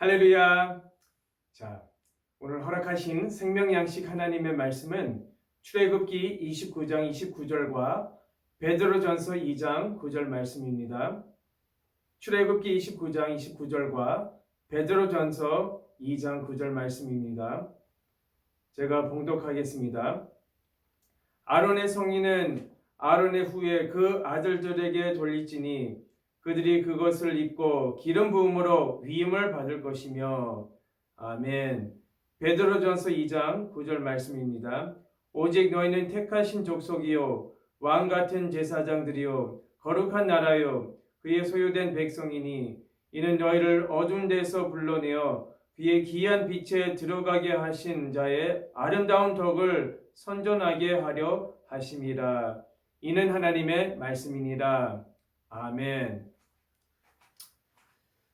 할렐루야. 자, 오늘 허락하신 생명 양식 하나님의 말씀은 출애굽기 29장 29절과 베드로전서 2장 9절 말씀입니다. 출애굽기 29장 29절과 베드로전서 2장 9절 말씀입니다. 제가 봉독하겠습니다. 아론의 성인은 아론의 후에 그 아들들에게 돌리지니 그들이 그것을 입고 기름 부음으로 위임을 받을 것이며 아멘. 베드로전서 2장 9절 말씀입니다. 오직 너희는 택하신 족속이요 왕 같은 제사장들이요 거룩한 나라요 그의 소유된 백성이니 이는 너희를 어두운 데서 불러내어 그의 귀한 빛에 들어가게 하신 자의 아름다운 덕을 선전하게 하려 하심이라. 이는 하나님의 말씀이니라. 아멘.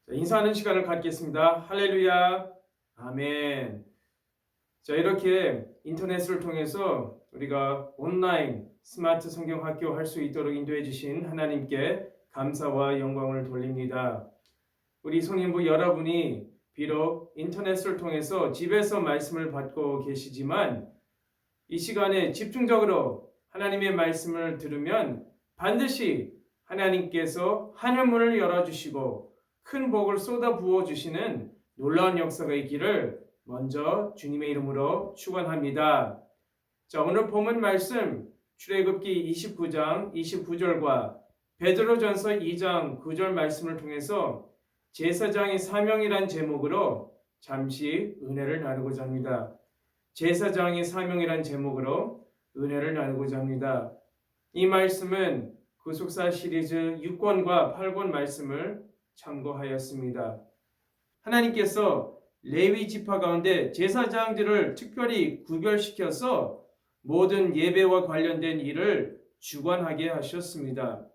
자, 인사하는 시간을 갖겠습니다. 할렐루야. 아멘. 자, 이렇게 인터넷을 통해서 우리가 온라인 스마트 성경 학교 할 수 있도록 인도해 주신 하나님께 감사와 영광을 돌립니다. 우리 성인부 여러분이 비록 인터넷을 통해서 집에서 말씀을 받고 계시지만 이 시간에 집중적으로 하나님의 말씀을 들으면 반드시 하나님께서 하늘문을 열어주시고 큰 복을 쏟아 부어 주시는 놀라운 역사가 있기를 먼저 주님의 이름으로 축원합니다. 자, 오늘 본문 말씀 출애굽기 29장 29절과 베드로전서 2장 9절 말씀을 통해서 제사장의 사명이란 제목으로 잠시 은혜를 나누고자 합니다. 제사장의 사명이란 제목으로 은혜를 나누고자 합니다. 이 말씀은 구속사 시리즈 6권과 8권 말씀을 참고하였습니다. 하나님께서 레위 지파 가운데 제사장들을 특별히 구별시켜서 모든 예배와 관련된 일을 주관하게 하셨습니다.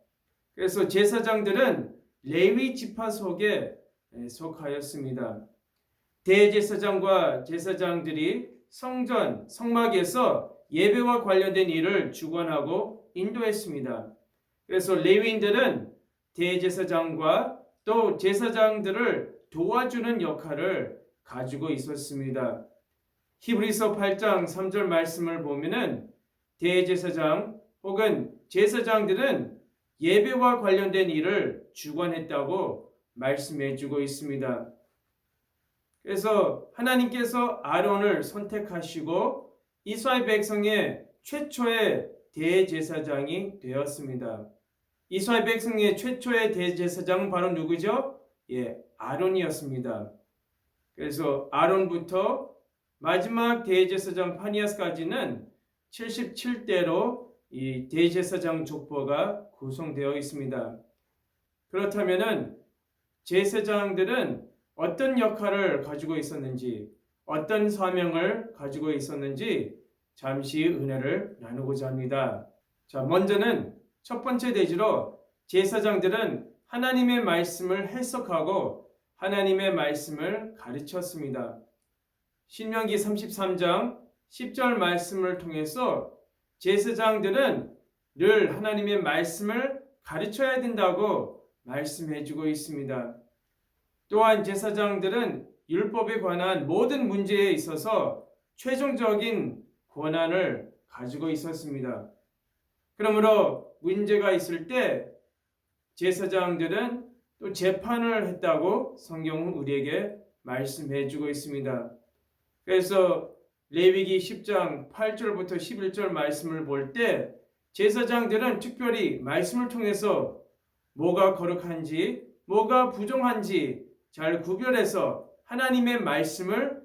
그래서 제사장들은 레위 지파 속에 속하였습니다. 대제사장과 제사장들이 성전, 성막에서 예배와 관련된 일을 주관하고 인도했습니다. 그래서 레위인들은 대제사장과 또 제사장들을 도와주는 역할을 가지고 있었습니다. 히브리서 8장 3절 말씀을 보면은 대제사장 혹은 제사장들은 예배와 관련된 일을 주관했다고 말씀해 주고 있습니다. 그래서 하나님께서 아론을 선택하시고 이스라엘 백성의 최초의 대제사장이 되었습니다. 이스라엘 백성의 최초의 대제사장은 바로 누구죠? 예, 아론이었습니다. 그래서 아론부터 마지막 대제사장 파니아스까지는 77대로 이 대제사장 족보가 구성되어 있습니다. 그렇다면은 제사장들은 어떤 역할을 가지고 있었는지, 어떤 사명을 가지고 있었는지 잠시 은혜를 나누고자 합니다. 자, 먼저는 첫 번째 대지로 제사장들은 하나님의 말씀을 해석하고 하나님의 말씀을 가르쳤습니다. 신명기 33장 10절 말씀을 통해서 제사장들은 늘 하나님의 말씀을 가르쳐야 된다고 말씀해 주고 있습니다. 또한 제사장들은 율법에 관한 모든 문제에 있어서 최종적인 권한을 가지고 있었습니다. 그러므로 문제가 있을 때 제사장들은 또 재판을 했다고 성경은 우리에게 말씀해 주고 있습니다. 그래서 레위기 10장 8절부터 11절 말씀을 볼 때 제사장들은 특별히 말씀을 통해서 뭐가 거룩한지 뭐가 부정한지 잘 구별해서 하나님의 말씀을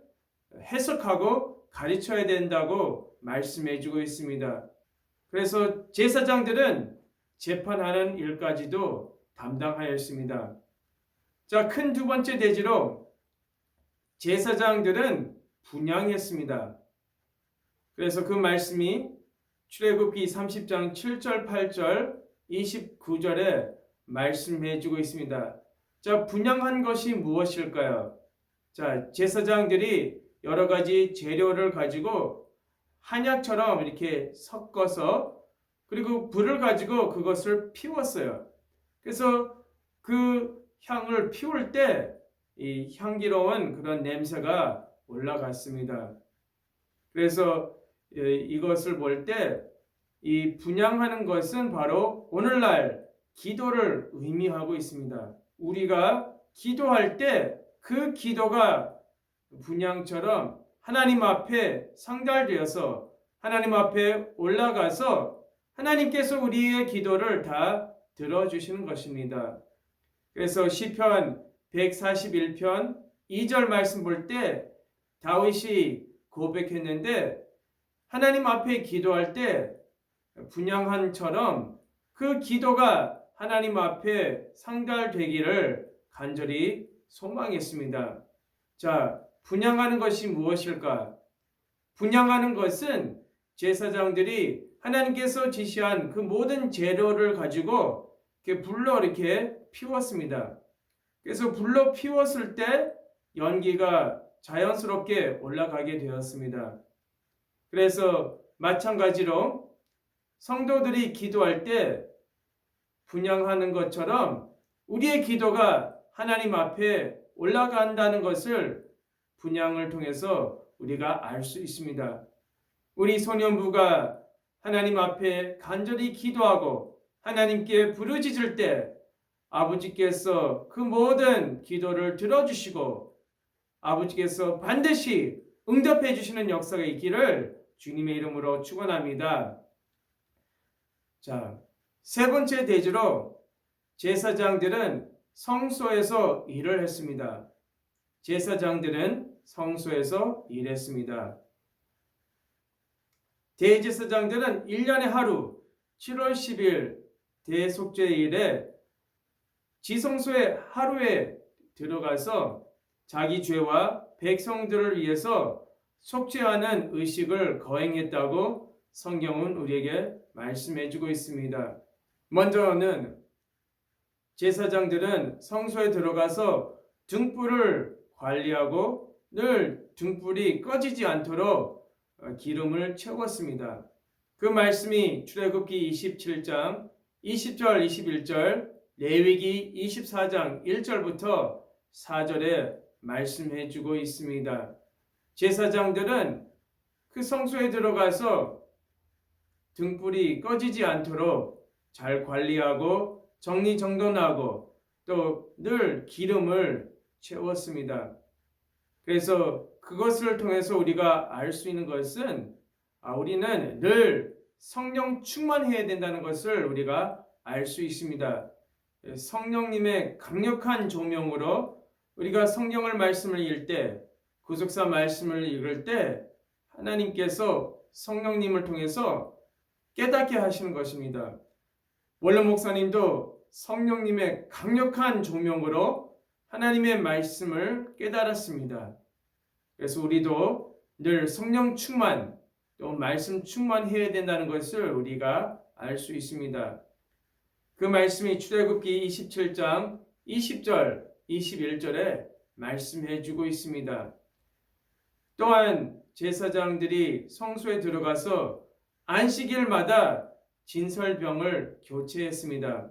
해석하고 가르쳐야 된다고 말씀해 주고 있습니다. 그래서 제사장들은 재판하는 일까지도 담당하였습니다. 자, 큰 두 번째 대지로 제사장들은 분양했습니다. 그래서 그 말씀이 출애굽기 30장 7절, 8절, 29절에 말씀해 주고 있습니다. 자, 분양한 것이 무엇일까요? 자, 제사장들이 여러 가지 재료를 가지고 한약처럼 이렇게 섞어서 그리고 불을 가지고 그것을 피웠어요. 그래서 그 향을 피울 때 이 향기로운 그런 냄새가 올라갔습니다. 그래서 예, 이것을 볼 때 이 분양하는 것은 바로 오늘날 기도를 의미하고 있습니다. 우리가 기도할 때 그 기도가 분양처럼 하나님 앞에 상달되어서 하나님 앞에 올라가서 하나님께서 우리의 기도를 다 들어주시는 것입니다. 그래서 시편 141편 2절 말씀 볼 때 다윗이 고백했는데 하나님 앞에 기도할 때 분양한처럼 그 기도가 하나님 앞에 상달되기를 간절히 소망했습니다. 자, 분양하는 것이 무엇일까? 분양하는 것은 제사장들이 하나님께서 지시한 그 모든 재료를 가지고 이렇게 불로 이렇게 피웠습니다. 그래서 불로 피웠을 때 연기가 자연스럽게 올라가게 되었습니다. 그래서 마찬가지로 성도들이 기도할 때 분양하는 것처럼 우리의 기도가 하나님 앞에 올라간다는 것을 분양을 통해서 우리가 알 수 있습니다. 우리 소년부가 하나님 앞에 간절히 기도하고 하나님께 부르짖을 때 아버지께서 그 모든 기도를 들어주시고 아버지께서 반드시 응답해 주시는 역사가 있기를 주님의 이름으로 축원합니다. 자, 세 번째 대지로 제사장들은 성소에서 일을 했습니다. 제사장들은 성소에서 일했습니다. 대제사장들은 1년에 하루 7월 10일 대속죄일에 지성소에 하루에 들어가서 자기 죄와 백성들을 위해서 속죄하는 의식을 거행했다고 성경은 우리에게 말씀해 주고 있습니다. 먼저는 제사장들은 성소에 들어가서 등불을 관리하고 늘 등불이 꺼지지 않도록 어, 기름을 채웠습니다. 그 말씀이 출애굽기 27장 20절 21절 레위기 24장 1절부터 4절에 말씀해 주고 있습니다. 제사장들은 그 성소에 들어가서 등불이 꺼지지 않도록 잘 관리하고 정리정돈하고 또 늘 기름을 채웠습니다. 그래서 그것을 통해서 우리가 알 수 있는 것은 아, 우리는 늘 성령 충만해야 된다는 것을 우리가 알 수 있습니다. 성령님의 강력한 조명으로 우리가 성경을 말씀을 읽을 때 구속사 말씀을 읽을 때 하나님께서 성령님을 통해서 깨닫게 하시는 것입니다. 원로 목사님도 성령님의 강력한 조명으로 하나님의 말씀을 깨달았습니다. 그래서 우리도 늘 성령 충만 또 말씀 충만해야 된다는 것을 우리가 알 수 있습니다. 그 말씀이 출애굽기 27장 20절 21절에 말씀해 주고 있습니다. 또한 제사장들이 성소에 들어가서 안식일마다 진설병을 교체했습니다.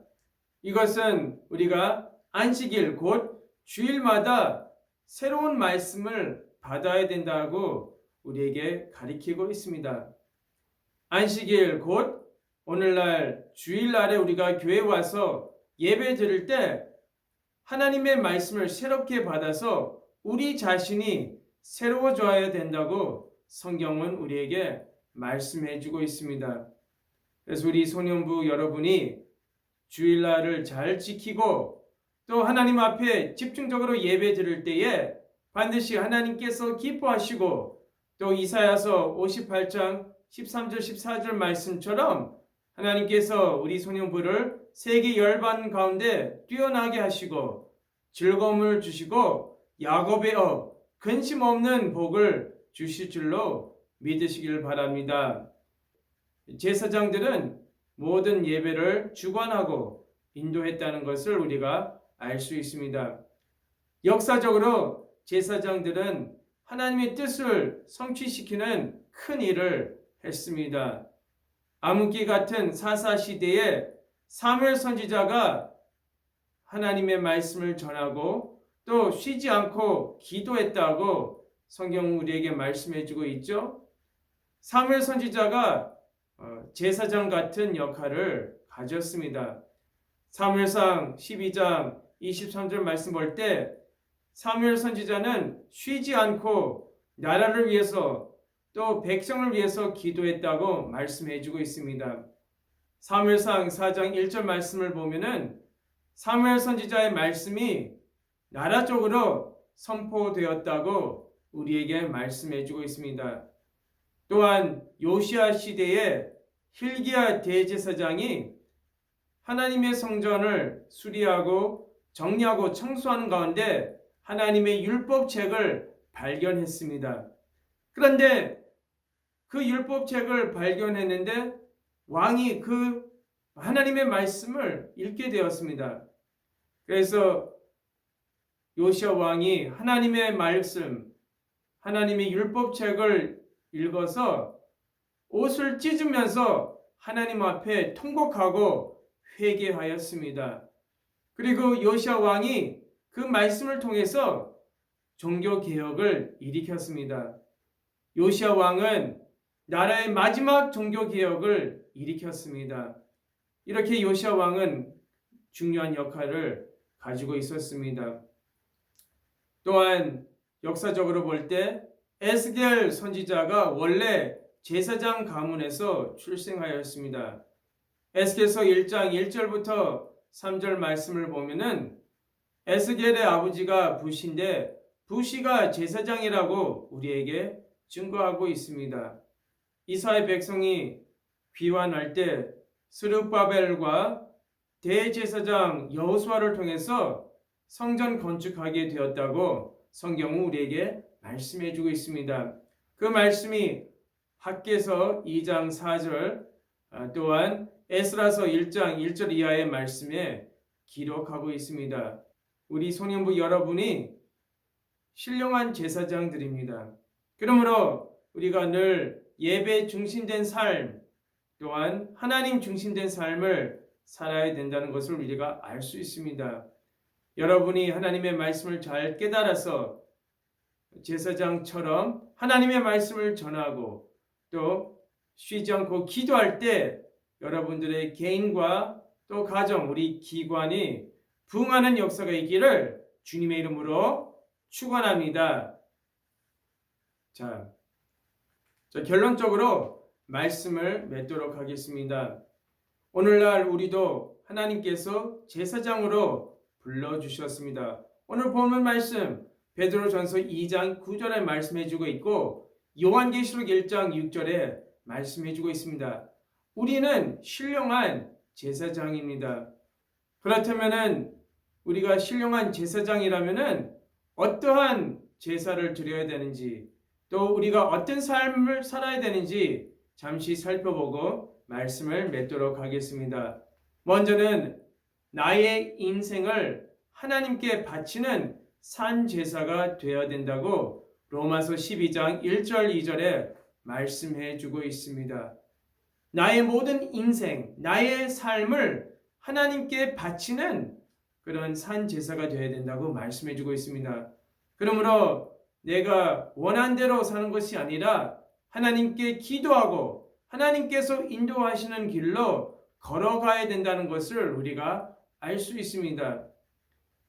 이것은 우리가 안식일 곧 주일마다 새로운 말씀을 받아야 된다고 우리에게 가리키고 있습니다. 안식일 곧 오늘날 주일날에 우리가 교회 와서 예배 드릴 때 하나님의 말씀을 새롭게 받아서 우리 자신이 새로워져야 된다고 성경은 우리에게 말씀해 주고 있습니다. 그래서 우리 소년부 여러분이 주일날을 잘 지키고 또 하나님 앞에 집중적으로 예배 드릴 때에 반드시 하나님께서 기뻐하시고 또 이사야서 58장 13절 14절 말씀처럼 하나님께서 우리 소년부를 세계 열반 가운데 뛰어나게 하시고 즐거움을 주시고 야곱의 업 근심 없는 복을 주실 줄로 믿으시길 바랍니다. 제사장들은 모든 예배를 주관하고 인도했다는 것을 우리가 알 수 있습니다. 역사적으로 제사장들은 하나님의 뜻을 성취시키는 큰 일을 했습니다. 암흑기 같은 사사 시대에 사무엘 선지자가 하나님의 말씀을 전하고 또 쉬지 않고 기도했다고 성경 우리에게 말씀해 주고 있죠. 사무엘 선지자가 어, 제사장 같은 역할을 가졌습니다. 사무엘상 12장 23절 말씀 볼 때 사무엘 선지자는 쉬지 않고 나라를 위해서 또 백성을 위해서 기도했다고 말씀해 주고 있습니다. 사무엘상 4장 1절 말씀을 보면은 사무엘 선지자의 말씀이 나라 쪽으로 선포되었다고 우리에게 말씀해 주고 있습니다. 또한 요시아 시대에 힐기야 대제사장이 하나님의 성전을 수리하고 정리하고 청소하는 가운데 하나님의 율법책을 발견했습니다. 그런데 그 율법책을 발견했는데 왕이 그 하나님의 말씀을 읽게 되었습니다. 그래서 요시아 왕이 하나님의 말씀, 하나님의 율법책을 읽어서 옷을 찢으면서 하나님 앞에 통곡하고 회개하였습니다. 그리고 요시아 왕이 그 말씀을 통해서 종교 개혁을 일으켰습니다. 요시아 왕은 나라의 마지막 종교 개혁을 일으켰습니다. 이렇게 요시아 왕은 중요한 역할을 가지고 있었습니다. 또한 역사적으로 볼 때 에스겔 선지자가 원래 제사장 가문에서 출생하였습니다. 에스겔서 1장 1절부터 3절 말씀을 보면은 에스겔의 아버지가 부시인데 부시가 제사장이라고 우리에게 증거하고 있습니다. 이스라엘 백성이 귀환할 때 스룹바벨과 대제사장 여호수아를 통해서 성전 건축하게 되었다고 성경은 우리에게 말씀해 주고 있습니다. 그 말씀이 학계서 2장 4절 또한 에스라서 1장 1절 이하의 말씀에 기록하고 있습니다. 우리 소년부 여러분이 신령한 제사장들입니다. 그러므로 우리가 늘 예배 중심된 삶 또한 하나님 중심된 삶을 살아야 된다는 것을 우리가 알 수 있습니다. 여러분이 하나님의 말씀을 잘 깨달아서 제사장처럼 하나님의 말씀을 전하고 또 쉬지 않고 기도할 때 여러분들의 개인과 또 가정, 우리 기관이 부흥하는 역사가 있기를 주님의 이름으로 축원합니다. 자, 자, 결론적으로 말씀을 맺도록 하겠습니다. 오늘날 우리도 하나님께서 제사장으로 불러주셨습니다. 오늘 보는 말씀 베드로전서 2장 9절에 말씀해주고 있고 요한계시록 1장 6절에 말씀해주고 있습니다. 우리는 신령한 제사장입니다. 그렇다면은 우리가 신령한 제사장이라면은 어떠한 제사를 드려야 되는지 또 우리가 어떤 삶을 살아야 되는지 잠시 살펴보고 말씀을 맺도록 하겠습니다. 먼저는 나의 인생을 하나님께 바치는 산 제사가 되어야 된다고 로마서 12장 1절 2절에 말씀해 주고 있습니다. 나의 모든 인생, 나의 삶을 하나님께 바치는 그런 산 제사가 되어야 된다고 말씀해 주고 있습니다. 그러므로 내가 원한 대로 사는 것이 아니라 하나님께 기도하고 하나님께서 인도하시는 길로 걸어가야 된다는 것을 우리가 알 수 있습니다.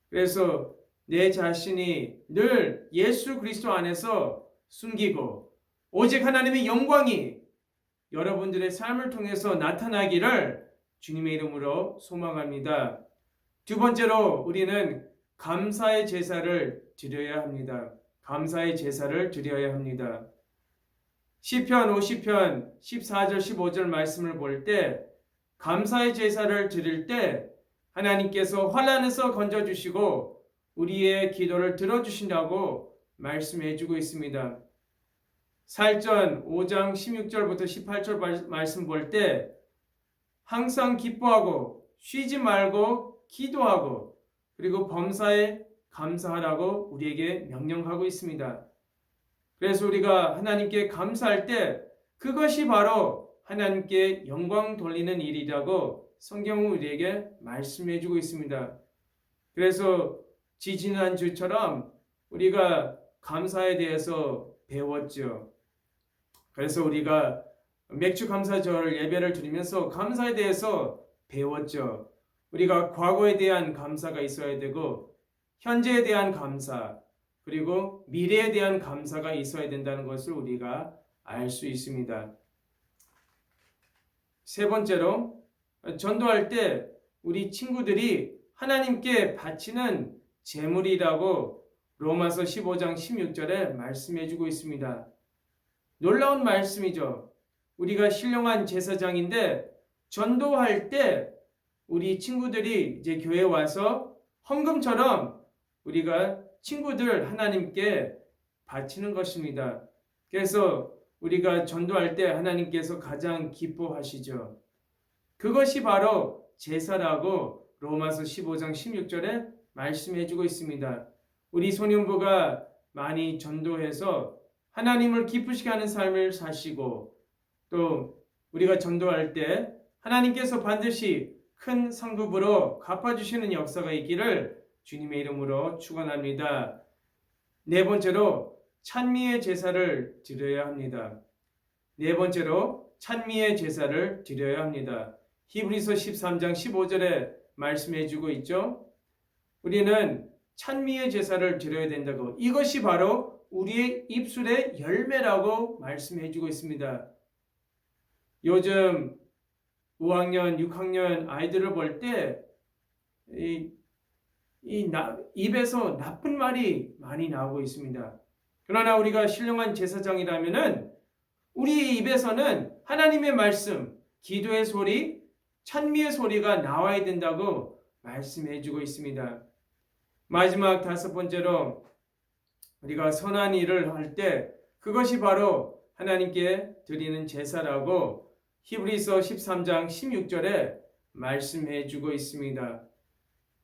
그래서 내 자신이 늘 예수 그리스도 안에서 숨기고 오직 하나님의 영광이 여러분들의 삶을 통해서 나타나기를 주님의 이름으로 소망합니다. 두 번째로 우리는 감사의 제사를 드려야 합니다. 감사의 제사를 드려야 합니다. 시편 50편 14절 15절 말씀을 볼 때 감사의 제사를 드릴 때 하나님께서 환란에서 건져 주시고 우리의 기도를 들어 주신다고 말씀해 주고 있습니다. 살전 5장 16절부터 18절 말씀 볼 때 항상 기뻐하고 쉬지 말고 기도하고 그리고 범사에 감사하라고 우리에게 명령하고 있습니다. 그래서 우리가 하나님께 감사할 때 그것이 바로 하나님께 영광 돌리는 일이라고 성경은 우리에게 말씀해 주고 있습니다. 그래서 지지난 주처럼 우리가 감사에 대해서 배웠죠. 그래서 우리가 맥주 감사절 예배를 드리면서 감사에 대해서 배웠죠. 우리가 과거에 대한 감사가 있어야 되고 현재에 대한 감사 그리고 미래에 대한 감사가 있어야 된다는 것을 우리가 알 수 있습니다. 세 번째로 전도할 때 우리 친구들이 하나님께 바치는 제물이라고 로마서 15장 16절에 말씀해 주고 있습니다. 놀라운 말씀이죠. 우리가 신령한 제사장인데 전도할 때 우리 친구들이 이제 교회 와서 헌금처럼 우리가 친구들 하나님께 바치는 것입니다. 그래서 우리가 전도할 때 하나님께서 가장 기뻐하시죠. 그것이 바로 제사라고 로마서 15장 16절에 말씀해 주고 있습니다. 우리 소년부가 많이 전도해서 하나님을 기쁘시게 하는 삶을 사시고 또 우리가 전도할 때 하나님께서 반드시 큰 상급으로 갚아주시는 역사가 있기를 주님의 이름으로 축원합니다. 네 번째로 찬미의 제사를 드려야 합니다. 네 번째로 찬미의 제사를 드려야 합니다. 히브리서 13장 15절에 말씀해 주고 있죠. 우리는 찬미의 제사를 드려야 된다고 이것이 바로 우리의 입술의 열매라고 말씀해 주고 있습니다. 요즘 5학년, 6학년 아이들을 볼 때 이, 이 나, 입에서 나쁜 말이 많이 나오고 있습니다. 그러나 우리가 신령한 제사장이라면은 우리 입에서는 하나님의 말씀, 기도의 소리, 찬미의 소리가 나와야 된다고 말씀해 주고 있습니다. 마지막 다섯 번째로 우리가 선한 일을 할 때 그것이 바로 하나님께 드리는 제사라고 히브리서 13장 16절에 말씀해 주고 있습니다.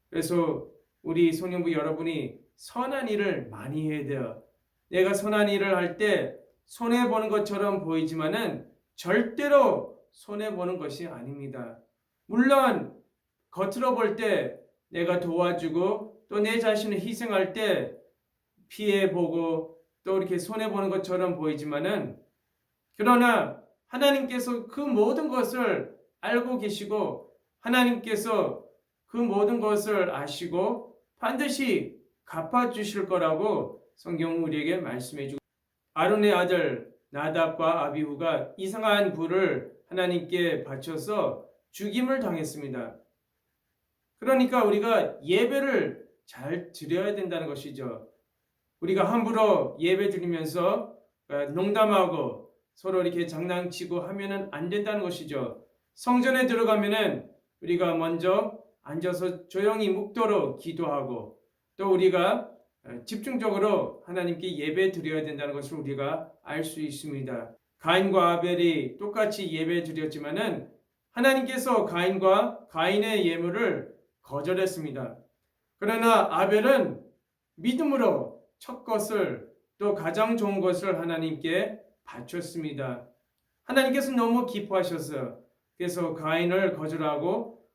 그래서 우리 소년부 여러분이 선한 일을 많이 해야 돼요. 내가 선한 일을 할 때 손해 보는 것처럼 보이지만은 절대로 손해 보는 것이 아닙니다. 물론 겉으로 볼 때 내가 도와주고 또 내 자신을 희생할 때 피해 보고 또 이렇게 손해 보는 것처럼 보이지만은 그러나 하나님께서 그 모든 것을 알고 계시고 하나님께서 그 모든 것을 아시고 반드시 갚아 주실 거라고 성경 우리에게 말씀해 주고 아론의 아들 나답과 아비후가 이상한 불을 하나님께 바쳐서 죽임을 당했습니다. 그러니까 우리가 예배를 잘 드려야 된다는 것이죠. 우리가 함부로 예배 드리면서 농담하고 서로 이렇게 장난치고 하면은 안 된다는 것이죠. 성전에 들어가면은 우리가 먼저 앉아서 조용히 묵도록 기도하고 또 우리가 집중적으로 하나님께 예배 드려야 된다는 것을 우리가 알 수 있습니다. 가인과 아벨이 똑같이 예배 드렸지만은 하나님께서 가인과 가인의 예물을 거절했습니다. 그러나 아벨은 믿음으로 첫 것을 또 가장 좋은 것을 하나님께 바쳤습니다. 하나님께서 너무 기뻐하셨어요. 그래서 가인을 거절하고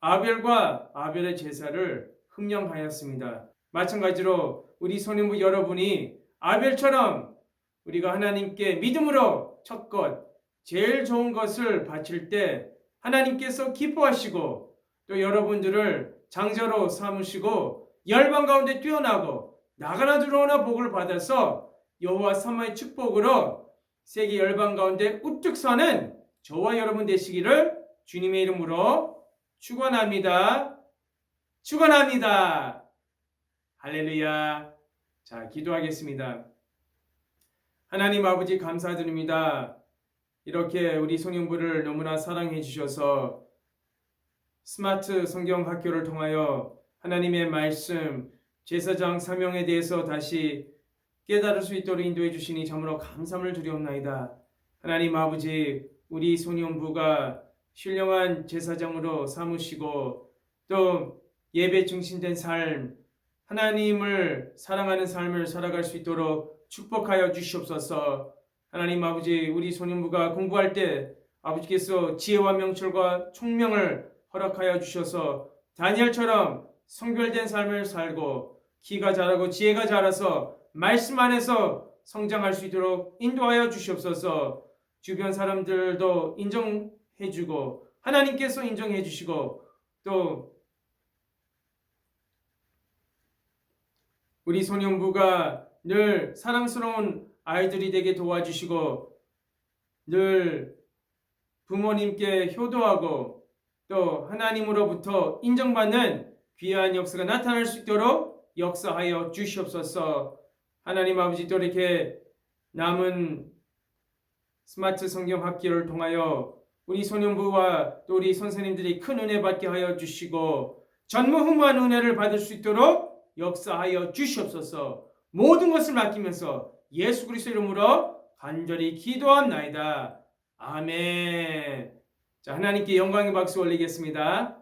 아벨과 아벨의 제사를 흠령하였습니다. 마찬가지로 우리 소년부 여러분이 아벨처럼 우리가 하나님께 믿음으로 첫 것, 제일 좋은 것을 바칠 때 하나님께서 기뻐하시고 또 여러분들을 장자로 삼으시고 열방 가운데 뛰어나고 나가나 들어오나 복을 받아서 여호와 사마의 축복으로 세계 열방 가운데 우뚝 서는 저와 여러분 되시기를 주님의 이름으로 축원합니다. 축원합니다. 할렐루야. 자, 기도하겠습니다. 하나님 아버지 감사드립니다. 이렇게 우리 송영부를 너무나 사랑해 주셔서 스마트 성경 학교를 통하여 하나님의 말씀, 제사장 사명에 대해서 다시 깨달을 수 있도록 인도해 주시니 참으로 감사함을 드리옵나이다. 하나님 아버지, 우리 소년부가 신령한 제사장으로 삼으시고 또 예배 중심된 삶, 하나님을 사랑하는 삶을 살아갈 수 있도록 축복하여 주시옵소서. 하나님 아버지, 우리 소년부가 공부할 때 아버지께서 지혜와 명철과 총명을 허락하여 주셔서 다니엘처럼 성별된 삶을 살고 키가 자라고 지혜가 자라서 말씀 안에서 성장할 수 있도록 인도하여 주시옵소서. 주변 사람들도 인정해 주고 하나님께서 인정해 주시고 또 우리 소년부가 늘 사랑스러운 아이들이 되게 도와주시고 늘 부모님께 효도하고 또 하나님으로부터 인정받는 귀한 역사가 나타날 수 있도록 역사하여 주시옵소서. 하나님 아버지 또 이렇게 남은 스마트 성경 학기를 통하여 우리 소년부와 또 우리 선생님들이 큰 은혜 받게 하여 주시고 전무후무한 은혜를 받을 수 있도록 역사하여 주시옵소서. 모든 것을 맡기면서 예수 그리스도 이름으로 간절히 기도합나이다. 아멘. 자, 하나님께 영광의 박수 올리겠습니다.